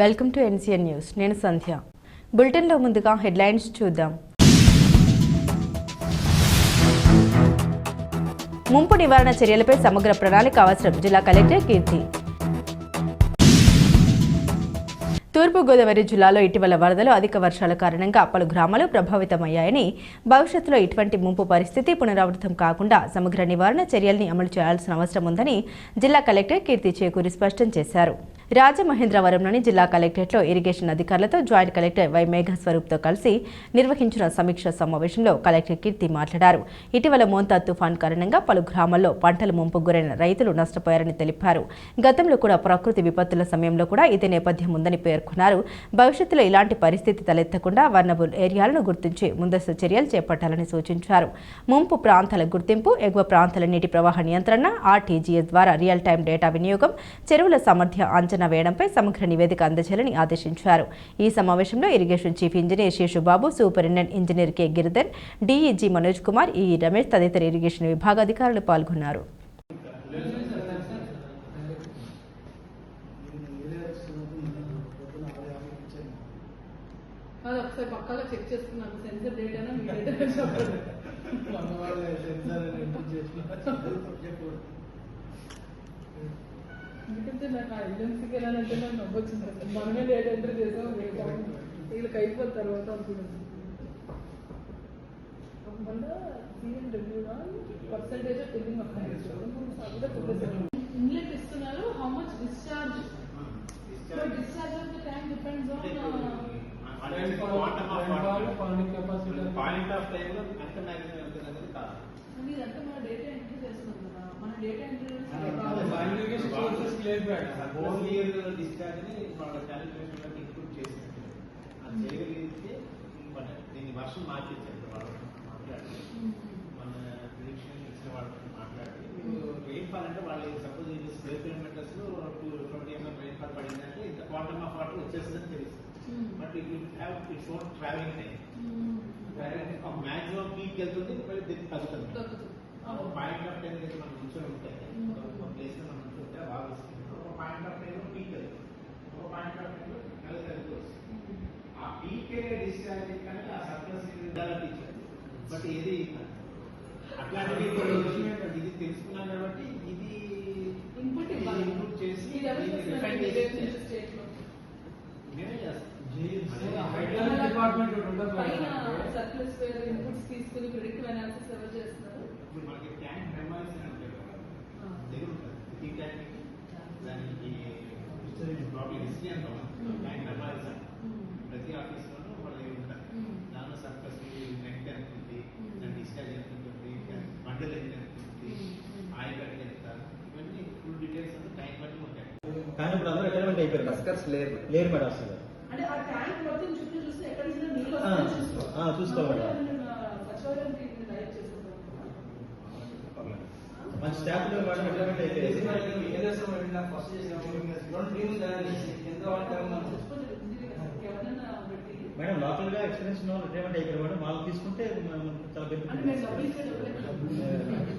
Welcome to NCN news నేను సంధ్య. బులెటిన్లో ముందుగా హెడ్లైన్స్ చూద్దాం. ముంపు నివారణ చర్యలపై సమగ్ర ప్రణాళిక అవసరం. జిల్లా కలెక్టర్ కీర్తి. తూర్పుగోదావరి జిల్లాలో ఇటీవల వరదలు అధిక వర్షాల కారణంగా పలు గ్రామాలు ప్రభావితమయ్యాయని భవిష్యత్తులో ఇటువంటి ముంపు పరిస్థితి పునరావృతం కాకుండా సమగ్ర నివారణ చర్యల్ని అమలు చేయాల్సిన అవసరం ఉందని జిల్లా కలెక్టర్ కీర్తి చేకూరి స్పష్టం చేశారు. రాజమహేంద్రవరంలోని జిల్లా కలెక్టరేట్లో ఇరిగేషన్ అధికారులతో జాయింట్ కలెక్టర్ వై మేఘస్వరూప్తో కలిసి నిర్వహించిన సమీక్ష సమావేశంలో కలెక్టర్ కీర్తి మాట్లాడారు. ఇటీవల మోంతా తుఫాన్ కారణంగా పలు గ్రామాల్లో పంటలు ముంపుకు గురైన రైతులు నష్టపోయారని తెలిపారు. గతంలో కూడా ప్రకృతి విపత్తుల సమయంలో కూడా ఇదే నేపథ్యం ఉందని పేర్కొన్నారు. భవిష్యత్తులో ఇలాంటి పరిస్థితి తలెత్తకుండా వర్నబుల్ ఏరియాలను గుర్తించి ముందస్తు చర్యలు చేపట్టాలని సూచించారు. ముంపు ప్రాంతాల గుర్తింపు ఎగువ ప్రాంతాల నీటి ప్రవాహ నియంత్రణ ఆర్టీజీఎస్ ద్వారా రియల్ టైం డేటా వినియోగం చెరువుల సామర్థ్య అంచనా వేయడంపై సమగ్ర నివేదిక అందజేయాలని ఆదేశించారు. ఈ సమావేశంలో irrigation chief engineer Seshubabu superintendent engineer K. Giridhar DEG Manoj Kumar E Ramesh తదితర ఇరిగేషన్ విభాగ అధికారులు పాల్గొన్నారు. అది ఒకసారి పక్కాగా చెక్ చేసుకున్నాను. సెన్సర్ డేటానా మీ డేటా చెప్పండి ఎందుకంటే నాకు ఆ ఏజెన్సీకి వెళ్ళాలంటే నాకు నవ్వొచ్చింది. అసలు మనమే డేటా ఎంట్రీ చేసాం వీళ్ళకి అయిపోయిన తర్వాత అనుకున్నాను. మళ్ళీ CM review percentage of building inlet ఇస్తున్నారు. How much discharge discharge of the tank depends on point of time లో ఎంత మ్యాక్సిమం ఎంత అనేది కాదు. అని ఇదంతా మన డేటా ఎంట్రీ చేస్తున్నాం కదా. మన డేటా ఎంట్రీ ఇయర్ డిశ్చార్జ్ని వాళ్ళ క్యాలిక్యులేషన్ ఇంక్లూడ్ చేసినట్టు అది చేయగలిగితే మన దీన్ని వర్షం మార్చేసారు వాళ్ళు మాట్లాడి మన ప్రిడిక్షన్ ఇచ్చిన వాళ్ళతో మాట్లాడి రెయిన్ ఫాల్ అంటే వాళ్ళు సపోజ్ ఇది స్క్వేర్ కిలోమీటర్స్లో two twenty MM rainfall పడిందంటే ఇంత క్వాంటమ్ ఆఫ్ వాటర్ వచ్చేస్తుందని తెలుసు but it will have its own travelling time maximum peak వెళ్తుంది మళ్ళీ తగ్గుతుంది పాయింట్ ఆఫ్ టైం దగ్గర మనం కూర్చొని ఉంటాయి ఒక ప్లేస్లో మనం కూర్చుంటే బాగా వస్తుంది ఒక పాయింట్ ఆఫ్ టైం లో పీక్ వెళ్తుంది ఒక పాయింట్ ఆఫ్ టైం లో నెల తగ్గుతూ వస్తుంది ఆ పీక్ డిశ్చార్జ్ కానీ ఆ సర్ప్లస్ డెవలప్ ఇచ్చారు బట్ ఏది అట్లాంటివి ఇప్పుడు వచ్చినాయి. ఇది తెలుసుకున్నాం కాబట్టి ఇది ఇన్పుట్ ఇవ్వాలి. ఇన్పుట్ చేసి ఇది ఎవరు దీన్ని చేస్తున్నారు? refine ఇదే చేసి స్టేట్లో మేమే చేస్తాం పైన సర్ప్లస్ వేర్ ఇన్పుట్స్ తీసుకుని ప్రిడిక్టివ్ అనాలిసిస్ ఎవరు చేస్తున్నారు? ఇప్పుడు మనకి ట్యాంక్ మెమరీస్ అని ఉంటాయి కదా. దగ్గర ఉంటుంది ప్రతి ట్యాంక్ దానికి ప్రాబ్లం హిస్టరీ అంటాం ట్యాంక్ మెమరీస్ అని. ప్రతి ఆఫీస్లోనూ వాళ్ళు ఉంటారు దానిలో సర్ప్లస్ నెట్ ఎంత ఉంది దాని డిశ్చార్జ్ ఎంత ఉంటుంది మండలి ఎంత ఉంటుంది ఆయిల్ కట్టి ఎంత ఇవన్నీ ఫుల్ డీటెయిల్స్ అంతా టైం బట్టి ఉంటాయి కానీ ఇప్పుడు అందరూ రిటైర్మెంట్ అయిపోయారు. కస్కర్స్ లేరు లేరు మేడం అసలు చూసుకోవాలి. మన స్టాఫ్లో మేడం రిటైర్మెంట్ అయిపోయారు ఎవరైనా పెట్టి మేడం లోకల్గా ఎక్స్పీరియన్స్ ఉన్న వాళ్ళు రిటైర్మెంట్ అయిపోయారు మేడం వాళ్ళు తీసుకుంటే మనం చాలా బెనిఫిట్